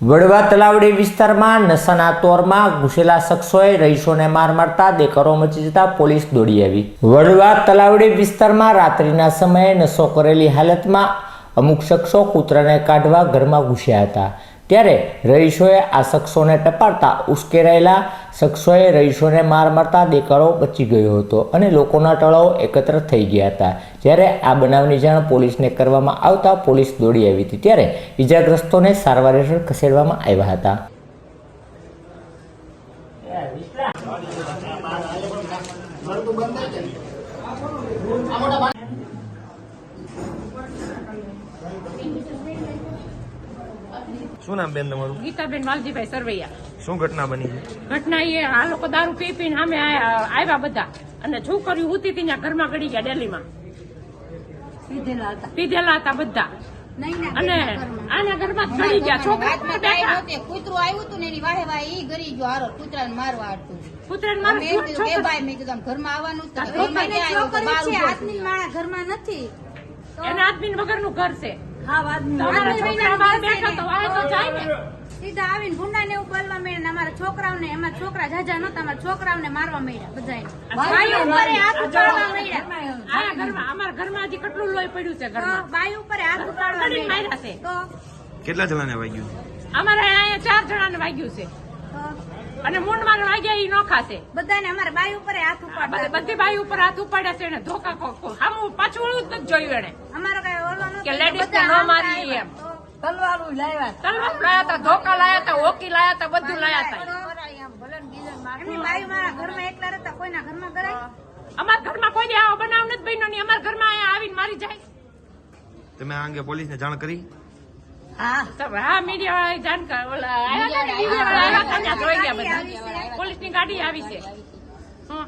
વડવા તલાવડી વિસ્તારમાં નશાના તોરમાં ઘૂસેલા શખ્સોએ રહીશોને માર મારતા દેકરો મચી જતા પોલીસ દોડી આવી. વડવા તલાવડી વિસ્તારમાં રાત્રિના સમયે નશો કરેલી હાલતમાં અમુક શખ્સો કૂતરાને કાઢવા ઘરમાં ઘૂસ્યા હતા. ત્યારે રહીશોએ આ શખ્સોને ટપાડતા ઉશ્કેરાયેલા શખ્સોએ રહીશોને માર મારતા દેકારો બચી ગયો હતો અને લોકોના ટળાઓ એકત્ર થઈ ગયા હતા. જ્યારે આ બનાવની જાણ પોલીસને કરવામાં આવતા પોલીસ દોડી આવી હતી ત્યારે ઈજાગ્રસ્તોને સારવાર હેઠળ ખસેડવામાં આવ્યા હતા. શું નામ બેન તમારું ગીતાબેન વાલજીભાઈ સરવૈયા શું ઘટના બની ઘટના એ આ લોકો દારૂ પી પીને સામે આવ્યા બધા અને છોકરીઓ ઉતી હતી ઘરમાં ગળી ગયા ડેલીમાં પીધેલા હતા બધા અને આના ઘરમાં જ ગયા છોકરા હાથમાં બેઠા ટાયર હતી. કૂતરું આવ્યું હતું ને એની વાહે વાહે ઈ ગરી ગયો હારો કૂતરાને મારવા હાટતું. કૂતરાને મેં "બે ભાઈ," મેં કીધું, ઘરમાં આવવાનું નથી." ઘરમાં ઘરમાં ક્યાં આવ્યો? તો બહાર ઊભો છે. ઘરમાં નથી એના આદમી વગરનું ઘર છે વાત ને. સીધા આવીને ભૂંડા ને એવું બોલવા મળ્યા ને અમારા છોકરાઓને એમાં છોકરા જાજા નતા અમારા છોકરાઓને મારવા મળ્યા બધા અમારા ઘરમાં હજી કેટલું લોહી પડ્યું છે ઘરમાં? બાઈ ઉપર હાથ ઉપાડવા માર્યા છે? તો કેટલા જણાને વાગ્યું? અમારે અહીંયા ચાર જણાને વાગ્યું છે. અને મૂંડમાં વાગ્યા એ નોખા છે બધાને અમારા બાઈ ઉપર હાથ ઉપાડે બધી બાઈ ઉપર હાથ ઉપાડ્યા છે એને ધોકા ખોખો આમ પાછું જ જોયું એને અમારો કઈ કે લેડીઝ ને આવ્યા. એમ. તલવાર તલવારું લાયા હતા ધોકા લાયા હતા હોકી લાયા હતા બધું લાયા હતા. એમની બાઈ મારા ઘરમાં એકલા રહેતા કોઈના ઘરમાં કરાય? અમારા ઘરમાં કોઈ દી આવો બનાવ નથી બન્યો નહીં. અમારા ઘરમાં અહીંયા આવીને મારી જાય. તમે આ અંગે પોલીસને જાણ કરી? હા. મીડિયા વાળા જાણકાર ઓલા આવ્યા હતા ને, વાળા આવ્યા હતા, જોઈ ગયા બધા. પોલીસની ગાડી આવી છે. હં.